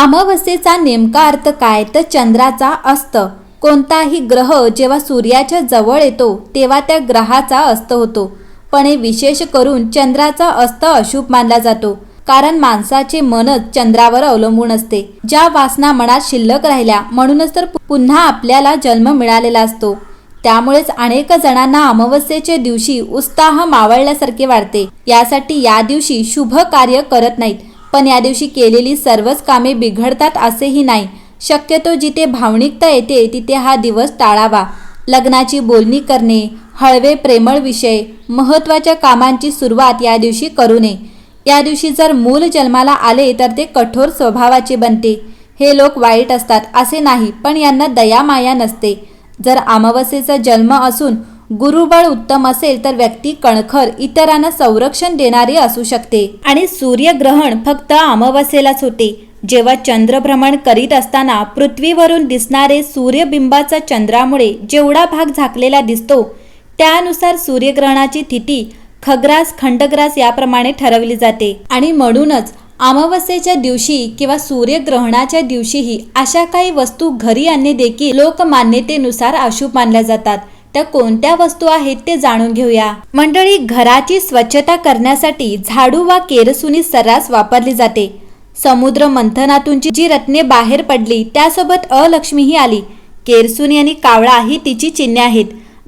अमावस्येचा नेमका अर्थ काय तर चंद्राचा अस्त. कोणताही ग्रह जेव्हा सूर्याच्या जवळ येतो तेव्हा त्या ग्रहाचा अस्त होतो. पण हे विशेष करून चंद्राचा अस्त अशुभ मानला जातो. कारण माणसाचे मनच चंद्रावर अवलंबून असते. ज्या वासना मनात शिल्लक राहिल्या म्हणूनच तर पुन्हा आपल्याला जन्म मिळालेला असतो. त्यामुळेच अनेक जणांना अमावस्येच्या दिवशी उत्साह मावळल्यासारखे वाढते यासाठी या दिवशी शुभ कार्य करत नाहीत. पण या दिवशी केलेली सर्वच कामे बिघडतात असेही नाही. शक्यतो जिथे भावनिकता येते तिथे हा दिवस टाळावा. लग्नाची बोलणी करणे हळवे प्रेमळ विषय महत्त्वाच्या कामांची सुरुवात या दिवशी करू नये. या दिवशी जर मूल जन्माला आले तर ते कठोर स्वभावाचे बनते. हे लोक वाईट असतात असे नाही पण यांना दया माया नसते. जर अमावस्येचा जन्म असून गुरुबळ उत्तम असेल तर व्यक्ती कणखर इतरांना संरक्षण देणारी असू शकते. आणि सूर्यग्रहण फक्त अमावस्येलाच होते. जेव्हा चंद्रभ्रमण करीत असताना पृथ्वीवरून दिसणारे सूर्यबिंबाचा चंद्रामुळे जेवढा भाग झाकलेला दिसतो त्यानुसार सूर्यग्रहणाची तिथी खग्रास खंडग्रास याप्रमाणे ठरवली जाते. आणि म्हणूनच अमावस्येच्या दिवशी किंवा सूर्यग्रहणाच्या दिवशीही अशा काही वस्तू घरी आणणे देखील लोकमान्यतेनुसार अशुभ मानल्या जातात. त्या कोणत्या वस्तू आहेत ते जाणून घेऊया. मंडळी घराची स्वच्छता करण्यासाठी झाडू वा केरसुनी सर्रास वापरली जाते. समुद्र मंथनातून जी- रत्ने बाहेर पडली त्यासोबत अलक्ष्मीही आली. केरसुनी आणि कावळा ही तिची चिन्हे आहेत.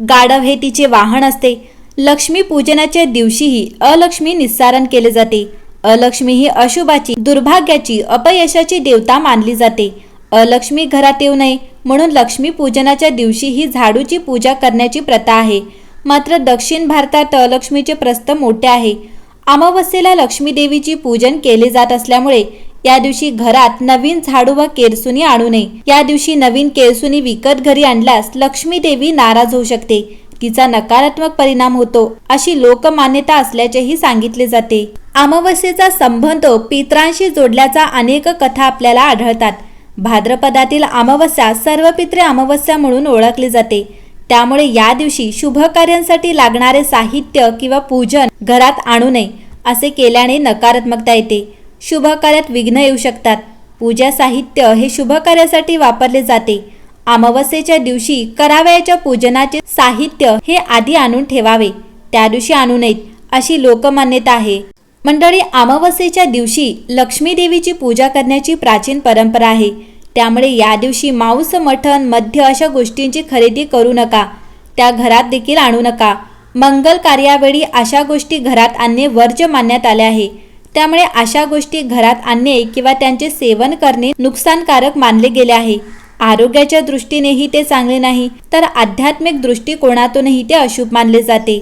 गाढव हे तिचे वाहन असते. लक्ष्मी पूजनाच्या दिवशीही अलक्ष्मी निस्सारण केले जाते. अलक्ष्मी ही अशुभाची दुर्भाग्याची अपयशाची देवता मानली जाते. अलक्ष्मी घरात येऊ नये. म्हणून लक्ष्मी पूजनाच्या दिवशी ही झाडूची पूजा करण्याची प्रथा आहे. मात्र दक्षिण भारतात लक्ष्मीचे प्रस्थ मोठे आहे. अमावस्येला लक्ष्मी देवीची पूजन केले जात असल्यामुळे या दिवशी घरात नवीन झाडू व केरसुनी आणू नये. या दिवशी नवीन केरसुनी विकत घरी आणल्यास लक्ष्मी देवी नाराज होऊ शकते. तिचा नकारात्मक परिणाम होतो अशी लोकमान्यता असल्याचेही सांगितले जाते. अमावस्येचा संबंध पित्रांशी जोडल्याचा अनेक कथा आपल्याला आढळतात. भाद्रपदातील अमावस्या सर्व पित्रे अमावस्या म्हणून ओळखली जाते. त्यामुळे या दिवशी शुभ कार्यांसाठी लागणारे साहित्य किंवा पूजन घरात आणू नये असे केल्याने नकारात्मकता येते. शुभ कार्यात विघ्न येऊ शकतात. पूजा साहित्य हे शुभ कार्यासाठी वापरले जाते. अमावस्येच्या दिवशी करावयाच्या पूजनाचे साहित्य हे आधी आणून ठेवावे. त्या दिवशी आणू नयेत अशी लोकमान्यता आहे. मंडळी अमावस्येच्या दिवशी लक्ष्मी देवीची पूजा करण्याची प्राचीन परंपरा आहे. त्यामुळे या दिवशी मांस मठण मध्य अशा गोष्टींची खरेदी करू नका. त्या घरात देखील आणू नका. मंगल कार्यावेळी अशा गोष्टी घरात आणणे वर्ज्य मानण्यात आले आहे. त्यामुळे अशा गोष्टी घरात आणणे किंवा त्यांचे सेवन करणे नुकसानकारक मानले गेले आहे. आरोग्याच्या दृष्टीनेही ते चांगले नाही तर आध्यात्मिक दृष्टिकोनातूनही ते अशुभ मानले जाते.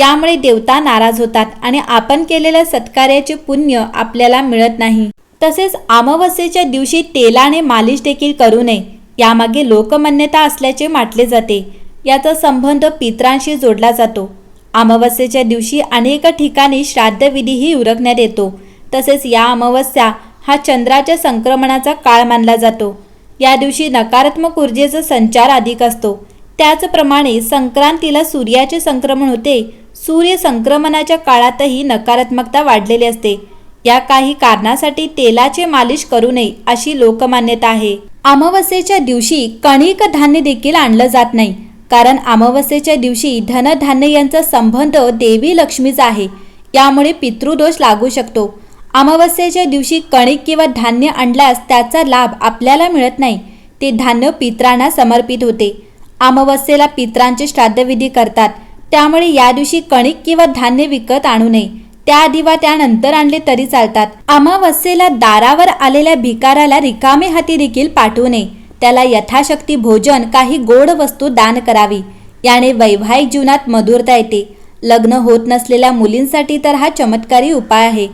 त्यामुळे देवता नाराज होतात आणि आपण केलेल्या सत्कार्याचे पुण्य आपल्याला मिळत नाही. तसेच अमावस्येच्या दिवशी तेलाने मालिश देखील करू नये. यामागे लोकमान्यता असल्याचे माटले जाते. याचा संबंध पित्रांशी जोडला जातो. अमावस्येच्या दिवशी अनेक ठिकाणी श्राद्धविधीही उरकण्यात येतो. तसेच या अमावस्या हा चंद्राच्या संक्रमणाचा काळ मानला जातो. या दिवशी नकारात्मक ऊर्जेचा संचार अधिक असतो. त्याचप्रमाणे संक्रांतीला सूर्याचे संक्रमण होते. सूर्य संक्रमणाच्या काळातही नकारात्मकता वाढलेली असते. या काही कारणासाठी तेलाचे मालिश करू नये अशी लोकमान्यता आहे. अमावस्येच्या दिवशी कणिक धान्य देखील आणलं जात नाही. कारण अमावस्येच्या दिवशी धनधान्य यांचा संबंध देवी लक्ष्मीचा आहे. यामुळे पितृदोष लागू शकतो. अमावस्येच्या दिवशी कणिक किंवा धान्य आणल्यास त्याचा लाभ आपल्याला मिळत नाही. ते धान्य पित्रांना समर्पित होते. अमावस्येला पित्रांचे श्राद्धविधी करतात. त्यामुळे या दिवशी कणिक किंवा धान्य विकत आणू नये. त्याआधी वा त्यानंतर आणले तरी चालतात. अमावस्येला दारावर आलेल्या भिकाराला रिकामे हाती देखील पाठवू नये. त्याला यथाशक्ती भोजन काही गोड वस्तू दान करावी. याने वैवाहिक जीवनात मधुरता येते. लग्न होत नसलेल्या मुलींसाठी तर हा चमत्कारी उपाय आहे.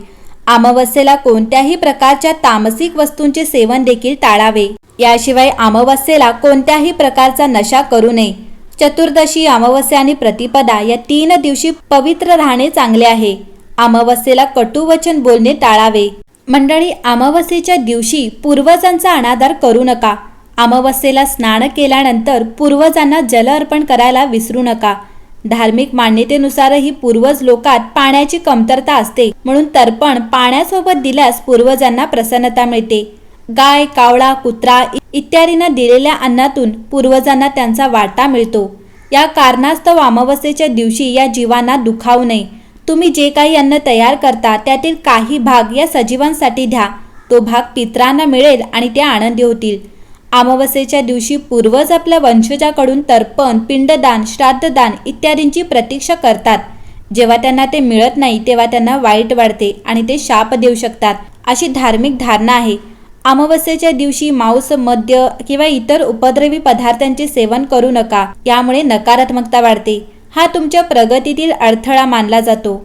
अमावस्येला कोणत्याही प्रकारच्या तामसिक वस्तूंचे सेवन देखील टाळावे. याशिवाय अमावस्येला कोणत्याही प्रकारचा नशा करू नये. चतुर्दशी अमावस्या आणि प्रतिपदा या तीन दिवशी पवित्र राहणे चांगले आहे. अमावस्येला कटुवचन बोलणे टाळावे. मंडळी अमावस्येच्या दिवशी पूर्वजांचा अनादर करू नका. अमावस्येला स्नान केल्यानंतर पूर्वजांना जल अर्पण करायला विसरू नका. धार्मिक मान्यतेनुसारही पूर्वज लोकात पाण्याची कमतरता असते म्हणून तर्पण पाण्यासोबत दिल्यास पूर्वजांना प्रसन्नता मिळते. गाय कावळा कुत्रा इ- इत्यादींना दिलेल्या अन्नातून पूर्वजांना त्यांचा वाटा मिळतो. या कारणास्तव अमावस्येच्या दिवशी या जीवांना दुखावू नये. तुम्ही जे काही अन्न तयार करता त्यातील काही भाग या सजीवांसाठी द्या. तो भाग पित्रांना मिळेल आणि ते आनंदी होतील. अमावस्येच्या दिवशी पूर्वज आपल्या वंशजाकडून तर्पण पिंडदान श्राद्धदान इत्यादींची प्रतीक्षा करतात. जेव्हा त्यांना ते मिळत नाही तेव्हा त्यांना वाईट वाढते आणि ते शाप देऊ शकतात अशी धार्मिक धारणा आहे. अमावस्येच्या दिवशी मांस मद्य किंवा इतर उपद्रवी पदार्थांचे सेवन करू नका. यामुळे नकारात्मकता वाढते. हा तुमच्या प्रगतीतील अडथळा मानला जातो.